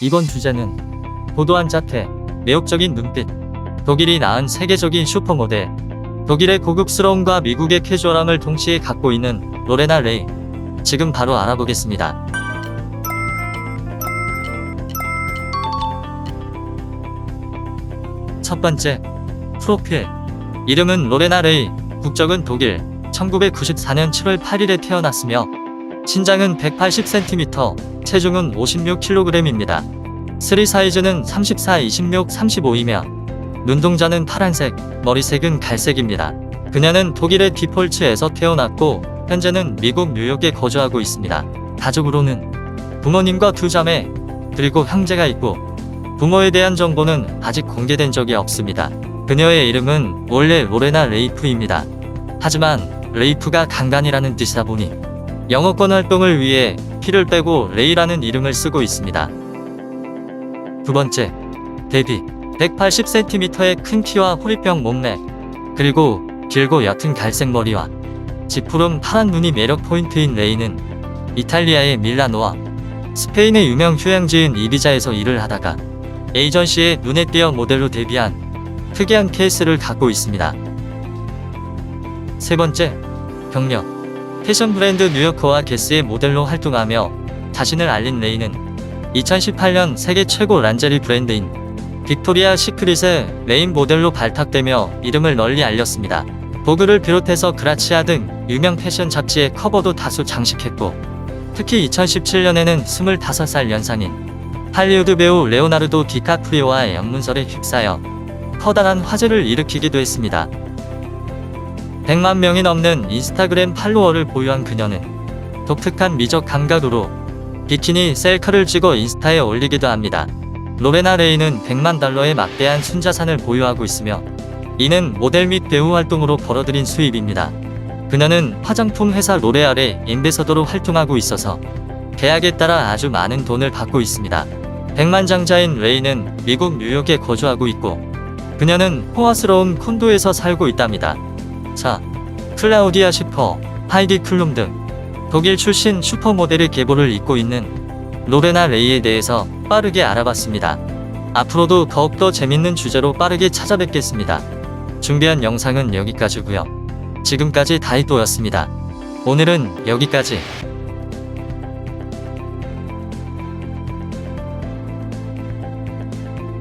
이번 주제는 도도한 자태, 매혹적인 눈빛, 독일이 낳은 세계적인 슈퍼모델, 독일의 고급스러움과 미국의 캐주얼함을 동시에 갖고 있는 로레나 레이. 지금 바로 알아보겠습니다. 첫 번째, 프로필. 이름은 로레나 레이, 국적은 독일, 1994년 7월 8일에 태어났으며, 신장은 180cm, 체중은 56kg입니다. 스리 사이즈는 34, 26, 35이며, 눈동자는 파란색, 머리색은 갈색입니다. 그녀는 독일의 디폴츠에서 태어났고, 현재는 미국 뉴욕에 거주하고 있습니다. 가족으로는 부모님과 두 자매, 그리고 형제가 있고, 부모에 대한 정보는 아직 공개된 적이 없습니다. 그녀의 이름은 원래 로레나 레이프입니다. 하지만 레이프가 강간이라는 뜻이다 보니 영어권 활동을 위해 피를 빼고 레이라는 이름을 쓰고 있습니다. 두 번째, 데뷔. 180cm의 큰 키와 호리병 몸매, 그리고 길고 옅은 갈색 머리와 지푸른 파란 눈이 매력 포인트인 레이는 이탈리아의 밀라노와 스페인의 유명 휴양지인 이비자에서 일을 하다가 에이전시에 눈에 띄어 모델로 데뷔한 특이한 케이스를 갖고 있습니다. 세 번째, 경력. 패션 브랜드 뉴요커와 게스의 모델로 활동하며 자신을 알린 레이는 2018년 세계 최고 란제리 브랜드인 빅토리아 시크릿의 메인 모델로 발탁되며 이름을 널리 알렸습니다. 보그를 비롯해서 그라치아 등 유명 패션 잡지의 커버도 다수 장식했고 특히 2017년에는 25살 연상인 할리우드 배우 레오나르도 디카프리오와의 연문설에 휩싸여 커다란 화제를 일으키기도 했습니다. 100만 명이 넘는 인스타그램 팔로워를 보유한 그녀는 독특한 미적 감각으로 비키니 셀카를 찍어 인스타에 올리기도 합니다. 로레나 레이는 100만 달러의 막대한 순자산을 보유하고 있으며 이는 모델 및 배우 활동으로 벌어들인 수입입니다. 그녀는 화장품 회사 로레알의 엠베서더로 활동하고 있어서 계약에 따라 아주 많은 돈을 받고 있습니다. 백만장자인 레이는 미국 뉴욕에 거주하고 있고 그녀는 호화스러운 콘도에서 살고 있답니다. 자, 클라우디아 슈퍼, 하이디 클룸 등 독일 출신 슈퍼모델의 계보를 잇고 있는 로레나 레이에 대해서 빠르게 알아봤습니다. 앞으로도 더욱더 재밌는 주제로 빠르게 찾아뵙겠습니다. 준비한 영상은 여기까지고요. 지금까지 다이도였습니다. 오늘은 여기까지.